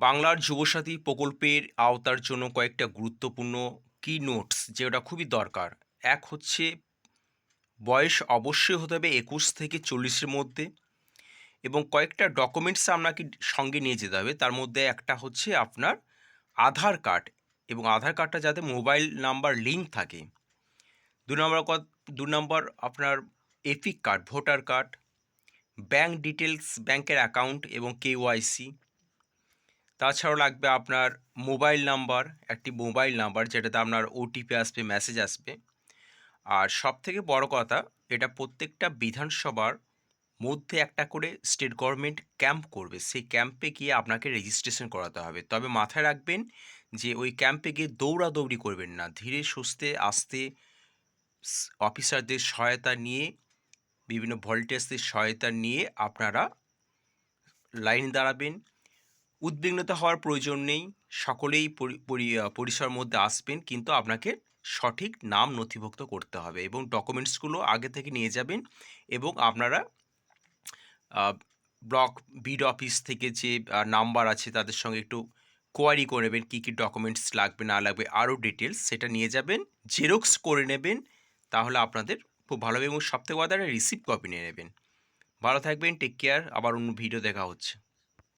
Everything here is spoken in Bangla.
বাংলার যুবসাথী প্রকল্পের আওতার জন্য কয়েকটা গুরুত্বপূর্ণ কি নোটস যেটা খুবই দরকার। এক হচ্ছে, বয়স অবশ্যই হতে হবে একুশ থেকে চল্লিশের মধ্যে এবং কয়েকটা ডকুমেন্টস আপনাকে সঙ্গে নিয়ে যেতে হবে। তার মধ্যে একটা হচ্ছে আপনার আধার কার্ড এবং আধার কার্ডটা যাতে মোবাইল নাম্বার, লিঙ্ক থাকে। দু নম্বর দু নম্বর আপনার EPIC card, voter card bank details ব্যাংকের অ্যাকাউন্ট এবং কেওয়াইসি তাছাড়াও লাগবে আপনার মোবাইল নাম্বার, একটি মোবাইল নাম্বার যেটাতে আপনার ওটিপি আসবে, মেসেজ আসবে। আর সব থেকে বড় কথা, এটা প্রত্যেকটা বিধানসভার মধ্যে একটা করে স্টেট গভর্নমেন্ট ক্যাম্প করবে। সেই ক্যাম্পে গিয়ে আপনাকে রেজিস্ট্রেশন করাতে হবে। তবে মাথায় রাখবেন যে ওই ক্যাম্পে গিয়ে দৌড়াদৌড়ি করবেন না। ধীরে সুস্থে আসতে অফিসারদের সহায়তা নিয়ে, বিভিন্ন ভলেন্টিয়ার্সদের সহায়তা নিয়ে আপনারা লাইন দাঁড়াবেন। উদ্বিগ্নতা হওয়ার প্রয়োজন নেই। সকলেই পরি- পরি- আহ, মধ্যে আসবেন কিন্তু আপনাকে সঠিক নাম নথিভুক্ত করতে হবে এবং ডকুমেন্টসগুলো আগে থেকে নিয়ে যাবেন এবং আপনারা ব্লক বিড অফিস থেকে যে নাম্বার আছে তাদের সঙ্গে একটু কোয়ারি করে নেবেন কী কী ডকুমেন্টস লাগবে না লাগবে আরও ডিটেলস সেটা নিয়ে যাবেন জেরক্স করে নেবেন তাহলে আপনাদের খুব ভালো হবে এবং বড় রিসিপ্ট কপি নিয়ে নেবেন। ভালো থাকবেন টেক কেয়ার আবার অন্য ভিডিও দেখা হচ্ছে।